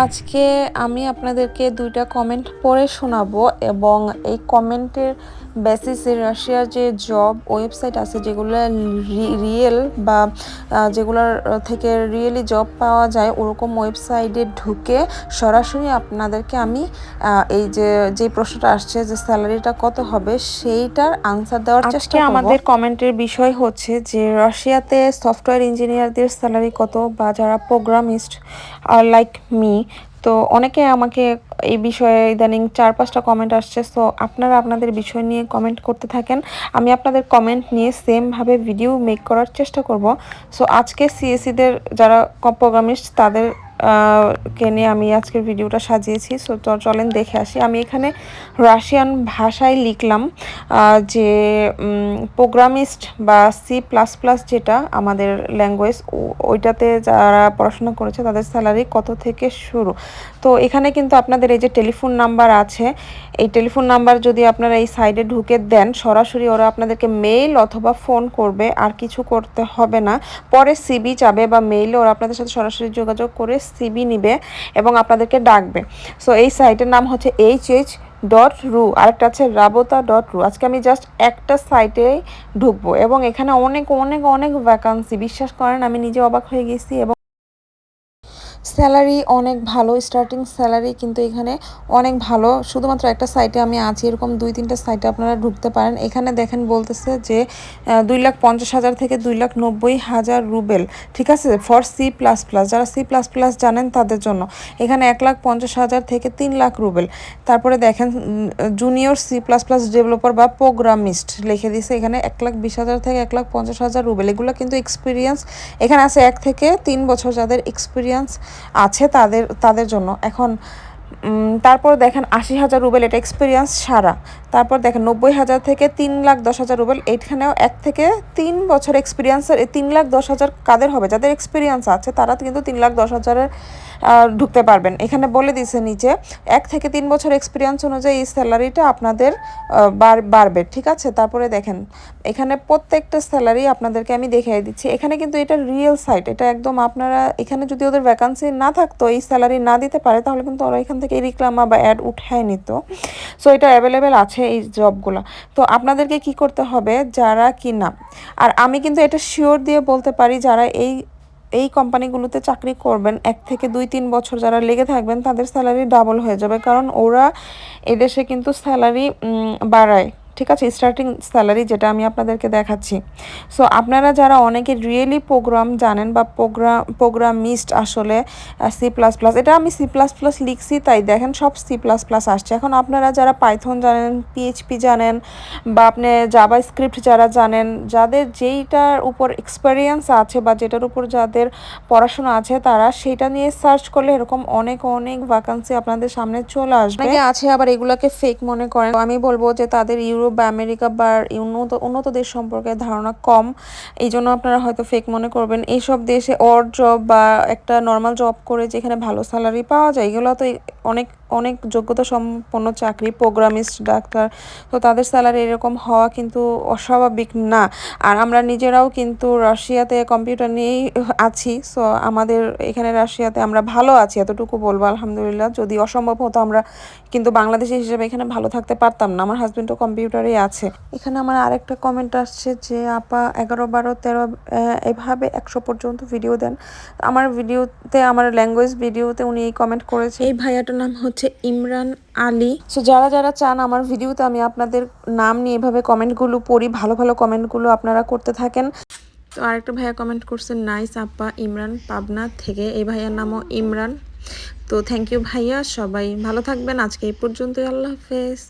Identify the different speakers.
Speaker 1: আজকে আমি আপনাদেরকে দুইটা কমেন্ট পড়ে শোনাবো এবং এই কমেন্টের বেসিসে রাশিয়ার যে জব ওয়েবসাইট আছে যেগুলো রিয়েল বা যেগুলোর থেকে রিয়েলি জব পাওয়া যায় ওরকম ওয়েবসাইটে ঢুকে সরাসরি আপনাদেরকে আমি এই যে যে প্রশ্নটা আসছে যে স্যালারিটা কত হবে সেইটার আনসার দেওয়ার চেষ্টা করব। আমাদের কমেন্টের বিষয় হচ্ছে যে রাশিয়াতে সফটওয়্যার ইঞ্জিনিয়ারদের স্যালারি কত বা যারা প্রোগ্রামিস্ট আর লাইক মি তো অনেকে আমাকে এই বিষয়ে ইদানিং চার পাঁচটা কমেন্ট আসছে সো আপনারা আপনাদের বিষয় নিয়ে কমেন্ট করতে থাকেন। আমি আপনাদের কমেন্ট নিয়ে সেমভাবে ভিডিও মেক করার চেষ্টা করব। সো আজকে সিএসিদের যারা প্রোগ্রামিস্ট তাদের কে নিয়ে আমি আজকের ভিডিওটা সাজিয়েছি। সো চলেন দেখে আসি। আমি এখানে রাশিয়ান ভাষায় লিখলাম যে প্রোগ্রামিস্ট বা সি প্লাস প্লাস যেটা আমাদের ল্যাঙ্গুয়েজ ওইটাতে যারা পড়াশোনা করেছে তাদের স্যালারি কত থেকে শুরু? তো এখানে কিন্তু আপনাদের এই যে টেলিফোন নাম্বার আছে, এই টেলিফোন নাম্বার যদি আপনারা এই সাইডে ঢুকে দেন, সরাসরি ওরা আপনাদেরকে মেইল অথবা ফোন করবে, আর কিছু করতে হবে না। পরে সিবি চাবে বা মেইলে ওরা আপনাদের সাথে সরাসরি যোগাযোগ করে সিবি নিবে এবং আপনাদেরকে ডাকবে। সো এই সাইটের নাম হচ্ছে এইচ এইচ ডট রু আরেকটা আছে রাবতা ডট রু আজকে আমি জাস্ট একটা সাইটে ঢুকবো এবং এখানে অনেক অনেক অনেক ভ্যাকান্সি বিশ্বাস করেন আমি নিজে অবাক হয়ে গেছি এবং স্যালারি অনেক ভালো স্টার্টিং স্যালারি কিন্তু এখানে অনেক ভালো। শুধুমাত্র একটা সাইটে আমি আছি, এরকম দুই তিনটা সাইটে আপনারা ঢুকতে পারেন। এখানে দেখেন বলতেছে যে দুই লাখ পঞ্চাশ হাজার থেকে দুই লাখ নব্বই হাজার রুবেল। ঠিক আছে? ফর সি প্লাস প্লাস যারা সি প্লাস প্লাস জানেন তাদের জন্য। এখানে এক লাখ পঞ্চাশ হাজার থেকে তিন লাখ রুবেল। তারপরে দেখেন junior C plus plus developer বা প্রোগ্রামিস্ট লিখে দিছে এখানে এক লাখ বিশ হাজার থেকে এক লাখ পঞ্চাশ হাজার রুবেল। এগুলো কিন্তু এক্সপিরিয়েন্স এখানে আছে এক থেকে তিন বছর যাদের এক্সপিরিয়েন্স আছে তাদের তাদের জন্য। এখন তারপর দেখেন আশি হাজার রুবেল, এটা এক্সপিরিয়েন্স সারা। তারপর দেখেন নব্বই হাজার থেকে তিন লাখ দশ হাজার রুবেল, এইখানেও এক থেকে তিন বছর এক্সপিরিয়েন্সের তিন লাখ দশ হাজার কাদের হবে? যাদের এক্সপিরিয়েন্স আছে, তারা কিন্তু তিন লাখ দশ হাজারের ঢুকতে পারবেন। এখানে বলে দিছে নিচে, এক থেকে তিন বছর এক্সপিরিয়েন্স অনুযায়ী এই স্যালারিটা আপনাদের বাড়- বাড়বে, ঠিক আছে? তারপরে দেখেন, এখানে প্রত্যেকটা স্যালারি আপনাদেরকে আমি দেখিয়ে দিচ্ছি। এখানে কিন্তু এটা রিয়েল সাইট এটা একদম আপনারা, এখানে যদি ওদের ভ্যাকান্সি না থাকতো, এই স্যালারি না দিতে পারে, তাহলে কিন্তু ওরা এখান থেকে রিক্লামা বা অ্যাড উঠায় নিত। সো এটা অ্যাভেলেবেল আছে এই জবগুলো তো আপনাদেরকে কি করতে হবে? যারা কি না আর আমি কিন্তু এটা শিওর দিয়ে বলতে পারি, যারা এই এই কোম্পানিগুলোতে চাকরি করবেন, এক থেকে দুই, তিন বছর যারা লেগে থাকবেন, তাদের স্যালারি ডাবল হয়ে যাবে। কারণ ওরা এদেশে কিন্তু স্যালারি বাড়ায়। ঠিক আছে স্টার্টিং স্যালারি যেটা আমি আপনাদেরকে দেখাচ্ছি। সো আপনারা যারা অনেকে রিয়েলি প্রোগ্রাম জানেন বা প্রোগ্রাম প্রোগ্রাম মিসড আসলে সি প্লাস প্লাস এটা আমি সি প্লাস প্লাস লিখছি তাই দেখেন সব সি প্লাস প্লাস আসছে। এখন আপনারা যারা পাইথন জানেন পিএইচপি জানেন বা আপনি জাভা স্ক্রিপ্ট যারা জানেন, যাদের যেইটার উপর এক্সপেরিয়েন্স আছে বা যেটার উপর যাদের পড়াশোনা আছে, তারা সেটা নিয়ে সার্চ করলে এরকম অনেক অনেক ভ্যাকান্সি আপনাদের সামনে চলে আসবে। আছে আবার এগুলোকে ফেক মনে করেন। আমি বলব যে তাদের ইউরোপ বা আমেরিকা বা উন্নত উন্নত দেশ সম্পর্কে ধারণা কম। এই জন্য আপনারা হয়তো ফেক মনে করবেন, এইসব দেশে অর জব বা একটা নর্মাল জব করে যেখানে ভালো স্যালারি পাওয়া যায়, এগুলো তো অনেক অনেক যোগ্যতা সম্পন্ন চাকরি, প্রোগ্রামিস্ট, ডাক্তার, তো তাদের স্যালারি এরকম হওয়া কিন্তু অস্বাভাবিক না। আর আমরা নিজেরাও কিন্তু রাশিয়াতে কম্পিউটার নিয়েই আছি সো আমাদের এখানে রাশিয়াতে আমরা ভালো আছি, এতটুকু বলব, আলহামদুলিল্লাহ। যদি অসম্ভব হতো, আমরা কিন্তু বাংলাদেশি হিসেবে এখানে ভালো থাকতে পারতাম না, আমার হাজবেন্ডও কম্পিউটারেই আছে। এখানে আমার আরেকটা কমেন্ট আসছে যে, আপা, এগারো, বারো, তেরো এভাবে একশো পর্যন্ত ভিডিও দেন। আমার ভিডিওতে আমার ল্যাঙ্গুয়েজ ভিডিওতে উনি এই কমেন্ট করেছে। এই ভাইয়াটার নাম হচ্ছে ইমরান আলী। সো যারা যারা চান আমার ভিডিওতে আমি আপনাদের নাম নিয়ে এভাবে কমেন্টগুলো পড়ি, ভালো ভালো কমেন্টগুলো আপনারা করতে থাকেন। তো আরেকটা ভাইয়া কমেন্ট করছে, নাইস আপা, ইমরান পাবনা থেকে। এই ভাইয়ার নামও ইমরান। তো থ্যাংক ইউ ভাইয়া, সবাই ভালো থাকবেন। আজকে এই পর্যন্তই, আল্লাহ হাফেজ।